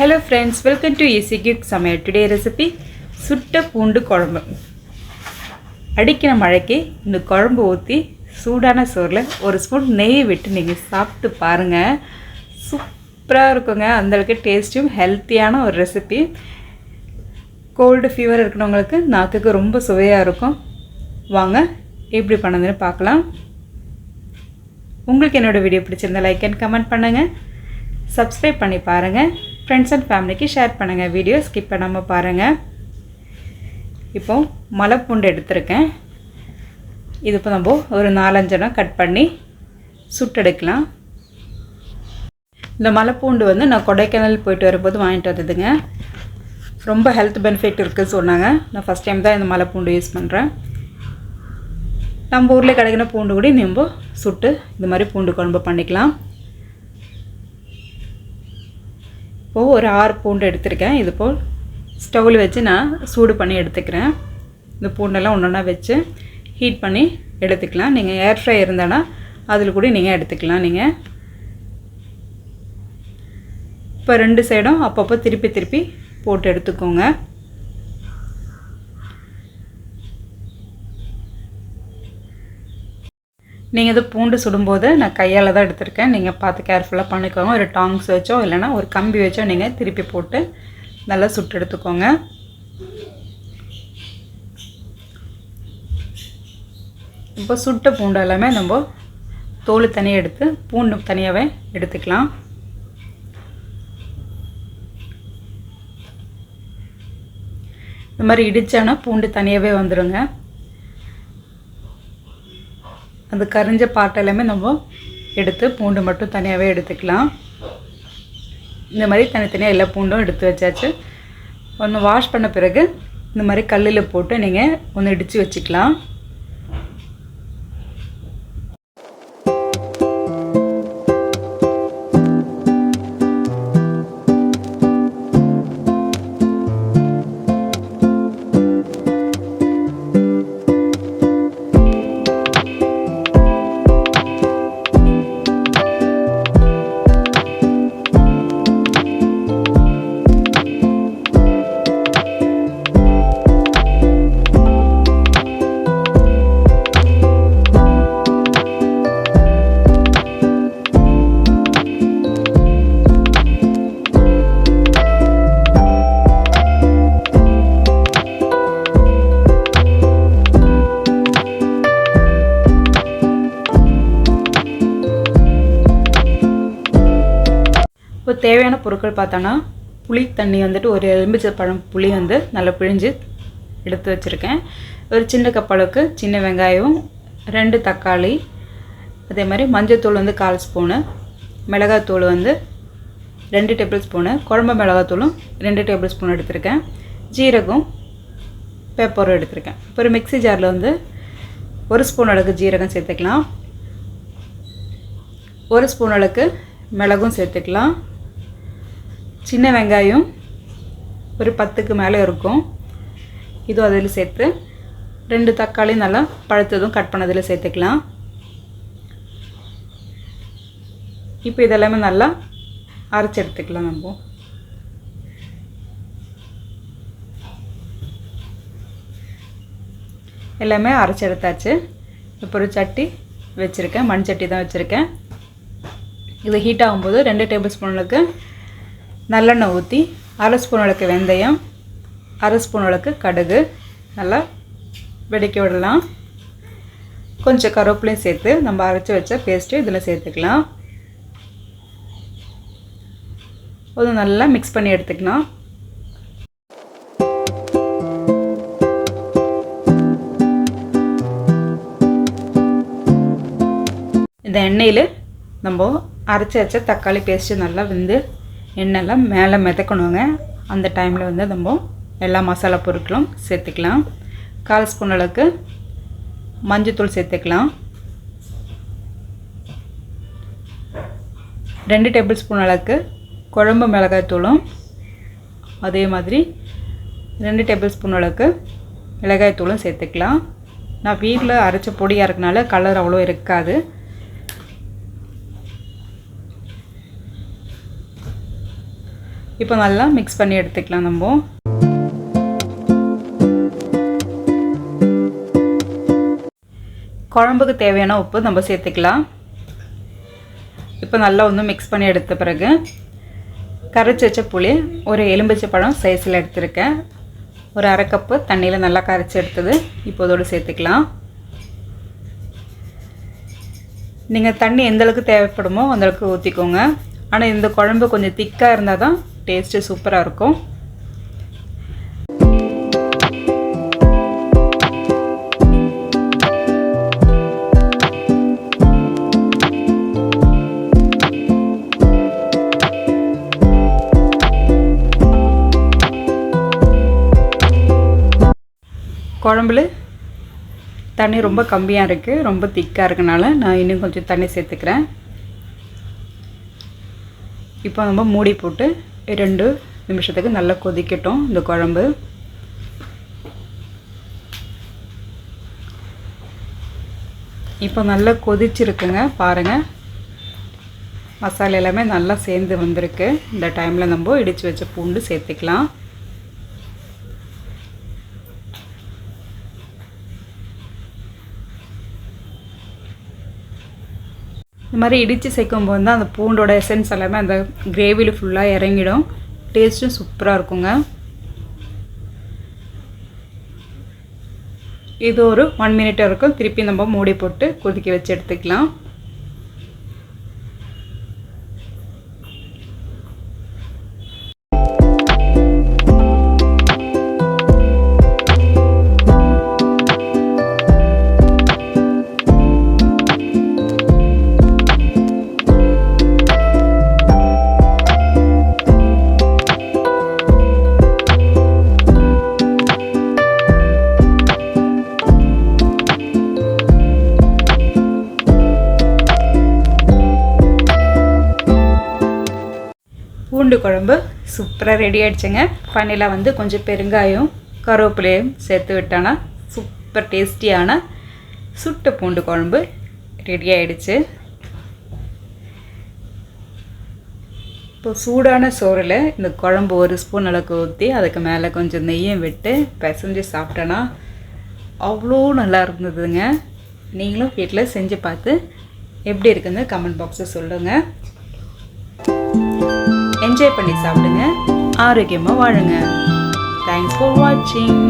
Hello friends welcome to easy quick சமையல் today recipe சுட்ட பூண்டு குழம்பு. அடிக்கிற மழைக்கு இந்த குழம்பு ஊற்றி சூடான சோறில் ஒரு ஸ்பூன் நெய் விட்டு நீங்கள் சாப்பிட்டு பாருங்கள் சூப்பராக இருக்குங்க. அந்தளவுக்கு டேஸ்ட்டும் ஹெல்த்தியான ஒரு ரெசிபி கோல்டு ஃபீவர் இருக்கிறவங்களுக்கு நாக்குக்கு ரொம்ப சுவையாக இருக்கும். வாங்க எப்படி பண்ணதுன்னு பார்க்கலாம். உங்களுக்கு என்னோடய வீடியோ பிடிச்சிருந்தா லைக் அண்ட் கமெண்ட் பண்ணுங்கள் சப்ஸ்கிரைப் பண்ணி பாருங்கள் ஃப்ரெண்ட்ஸ் அண்ட் ஃபேமிலிக்கு ஷேர் பண்ணுங்கள் வீடியோ ஸ்கிப் பண்ணாமல் பாருங்கள் இப்போ மலைப்பூண்டு எடுத்திருக்கேன். இது இப்போ நம்ம ஒரு நாலஞ்சடம் கட் பண்ணி சுட்டெடுக்கலாம். இந்த மலைப்பூண்டு வந்து நான் கொடைக்கானல் போயிட்டு வரும்போது வாங்கிட்டு வந்ததுங்க. ரொம்ப ஹெல்த் பெனிஃபிட் இருக்குதுன்னு சொன்னாங்க. நான் ஃபஸ்ட் டைம் தான் இந்த மலைப்பூண்டு யூஸ் பண்ணுறேன் நம்ம ஊரில் கிடைக்கிற பூண்டு கூட நம்ம சுட்டு இந்த மாதிரி பூண்டு குழம்பு பண்ணிக்கலாம். இப்போது ஒரு ஆறு பூண்டு எடுத்திருக்கேன். இது போல் ஸ்டவ்வில் வச்சு நான் சூடு பண்ணி எடுத்துக்கிறேன். இந்த பூண்டெல்லாம் ஒன்று ஒன்றா வச்சு ஹீட் பண்ணி எடுத்துக்கலாம். நீங்கள் ஏர் ஃப்ரை இருந்தானா அதில் கூட நீங்கள் எடுத்துக்கலாம். நீங்கள் இப்போ ரெண்டு சைடும் அப்பப்போ திருப்பி திருப்பி போட்டு எடுத்துக்கோங்க. நீங்கள் இது பூண்டு சுடும்போது நான் கையால் தான் எடுத்திருக்கேன். நீங்கள் பார்த்து கேர்ஃபுல்லாக பண்ணிக்கோங்க. ஒரு டாங்ஸ் வச்சோ இல்லைனா ஒரு கம்பி வச்சோ நீங்கள் திருப்பி போட்டு நல்லா சுட்டு எடுத்துக்கோங்க. இப்போ சுட்ட பூண்டு எல்லாமே நம்ம தோல் தனியாக எடுத்து பூண்டு தனியாகவே எடுத்துக்கலாம். இந்த மாதிரி இடித்தானா பூண்டு தனியாகவே வந்துடுங்க அந்த கரிஞ்ச பாட்டெல்லாமே நம்ம எடுத்து பூண்டு மட்டும் தனியாகவே எடுத்துக்கலாம். இந்த மாதிரி தனித்தனியாக எல்லா பூண்டும் எடுத்து வச்சாச்சு. ஒன்று வாஷ் பண்ண பிறகு இந்த மாதிரி கல்லில் போட்டு நீங்கள் ஒன்று இடித்து வச்சுக்கலாம். தேவையான பொருட்கள் பார்த்தோன்னா புளி தண்ணி வந்துட்டு ஒரு எலும்பிச்சை பழம் புளி வந்து நல்லா பிழிஞ்சு எடுத்து வச்சுருக்கேன். ஒரு சின்ன கப் அளவுக்கு சின்ன வெங்காயம் ரெண்டு தக்காளி அதே மாதிரி மஞ்சள்தூள் வந்து கால் ஸ்பூனு மிளகாத்தூள் வந்து ரெண்டு டேபிள் ஸ்பூனு குழம்பு மிளகாத்தூளும் ரெண்டு டேபிள் ஸ்பூன் எடுத்திருக்கேன். ஜீரகம் பேப்பரும் எடுத்திருக்கேன். இப்போ ஒரு மிக்ஸி ஜாரில் வந்து ஒரு ஸ்பூன் அளவுக்கு ஜீரகம் சேர்த்துக்கலாம். ஒரு ஸ்பூன் அளவுக்கு மிளகும் சேர்த்துக்கலாம். சின்ன வெங்காயம் ஒரு பத்துக்கு மேலே இருக்கும். இதுவும் அதில் சேர்த்து ரெண்டு தக்காளி நல்லா பழுத்ததும் கட் பண்ணதில் சேர்த்துக்கலாம். இப்போ இதெல்லாமே நல்லா அரைச்சி எடுத்துக்கலாம் நம்ம. எல்லாமே அரைச்சி எடுத்தாச்சு. இப்போ ஒரு சட்டி வச்சுருக்கேன். மண் சட்டி தான் வச்சுருக்கேன். இது ஹீட் ஆகும்போது ரெண்டு டேபிள் ஸ்பூனுக்கு நல்லெண்ணெய் ஊற்றி அரை ஸ்பூன் அளவுக்கு வெந்தயம் அரை ஸ்பூன் அளவுக்கு கடுகு. நல்லா வெடிக்க விடலாம். கொஞ்சம் கருவேப்பிலையும் சேர்த்து நம்ம அரைச்சி வச்ச பேஸ்ட்டு இதில் சேர்த்துக்கலாம். அது நல்லா மிக்ஸ் பண்ணி எடுத்துக்கலாம். இந்த எண்ணெயில் நம்ம அரைச்சி வச்ச தக்காளி பேஸ்ட்டு நல்லா வெந்து எண்ணெய்லாம் மேலே மிதக்கணுங்க. அந்த டைமில் வந்து நம்ம எல்லா மசாலா பொருட்களும் சேர்த்துக்கலாம். கால் ஸ்பூன் அளவுக்கு மஞ்சத்தூள் சேர்த்துக்கலாம். ரெண்டு டேபிள் ஸ்பூன் அளவுக்கு குழம்பு மிளகாய் தூளும். அதே மாதிரி ரெண்டு டேபிள் ஸ்பூன் அளவுக்கு மிளகாய் தூளும் சேர்த்துக்கலாம். நான் வீட்டில் அரைச்ச பொடியாக இருக்கனால கலர் அவ்வளோ இருக்காது. இப்போ நல்லா மிக்ஸ் பண்ணி எடுத்துக்கலாம் நம்ம. குழம்புக்கு தேவையான உப்பு நம்ம சேர்த்துக்கலாம். இப்போ நல்லா ஒன்று மிக்ஸ் பண்ணி எடுத்த பிறகு கரைச்சி வச்ச புளி ஒரு எலும்பிச்சை பழம் சைஸில் எடுத்திருக்கேன். ஒரு அரை கப்பு தண்ணியில் நல்லா கரைச்சி எடுத்தது இப்போ இதோடு சேர்த்துக்கலாம். நீங்கள் தண்ணி எந்தளவுக்கு தேவைப்படுமோ அந்தளவுக்கு ஊற்றிக்கோங்க ஆனால் இந்த குழம்பு கொஞ்சம் திக்காக இருந்தால் தான் டேஸ்ட்டு சூப்பராக இருக்கும். குழம்புல தண்ணி ரொம்ப கம்மியாக இருக்குது ரொம்ப திக்காக இருக்கனால நான் இன்னும் கொஞ்சம் தண்ணி சேர்த்துக்கிறேன். இப்போ நம்ம மூடி போட்டு ரெண்டு நிமிஷத்துக்கு நல்லா கொதிக்கட்டும் இந்த குழம்பு. இப்போ நல்லா கொதிச்சிருக்குங்க பாருங்கள் மசாலா எல்லாமே நல்லா சேர்ந்து வந்திருக்கு. இந்த டைமில் நம்ம இடித்து வச்ச பூண்டு சேர்த்துக்கலாம். இந்த மாதிரி இடித்து சேர்க்கும் போது தான் அந்த பூண்டோட எசன்ஸ் எல்லாமே அந்த கிரேவியில் ஃபுல்லாக இறங்கிடும். டேஸ்ட்டும் சூப்பராக இருக்குங்க. இது ஒரு ஒன் மினிட் வரைக்கும் திருப்பி நம்ம மூடி போட்டு கொதிக்க வச்சு எடுத்துக்கலாம். பூண்டு குழம்பு சூப்பராக ரெடி ஆகிடுச்சுங்க ஃபைனலாக வந்து கொஞ்சம் பெருங்காயம் கருவேப்பிலையும் சேர்த்து விட்டோன்னா சூப்பர் டேஸ்டியான சுட்ட பூண்டு குழம்பு ரெடி ஆகிடுச்சு இப்போ சூடான சோறில் இந்த குழம்பு ஒரு ஸ்பூன் அளவுக்கு ஊற்றி அதுக்கு மேலே கொஞ்சம் நெய்யும் விட்டு பிசைஞ்சு சாப்பிட்டோன்னா அவ்வளோ நல்லா இருந்ததுங்க. நீங்களும் வீட்டில் செஞ்சு பார்த்து எப்படி இருக்குதுன்னு கமெண்ட் பாக்ஸில் சொல்லுங்கள் என்ஜாய் பண்ணி சாப்பிடுங்க. ஆரோக்கியமாக வாழுங்க. தேங்க்ஸ் ஃபார் வாட்சிங்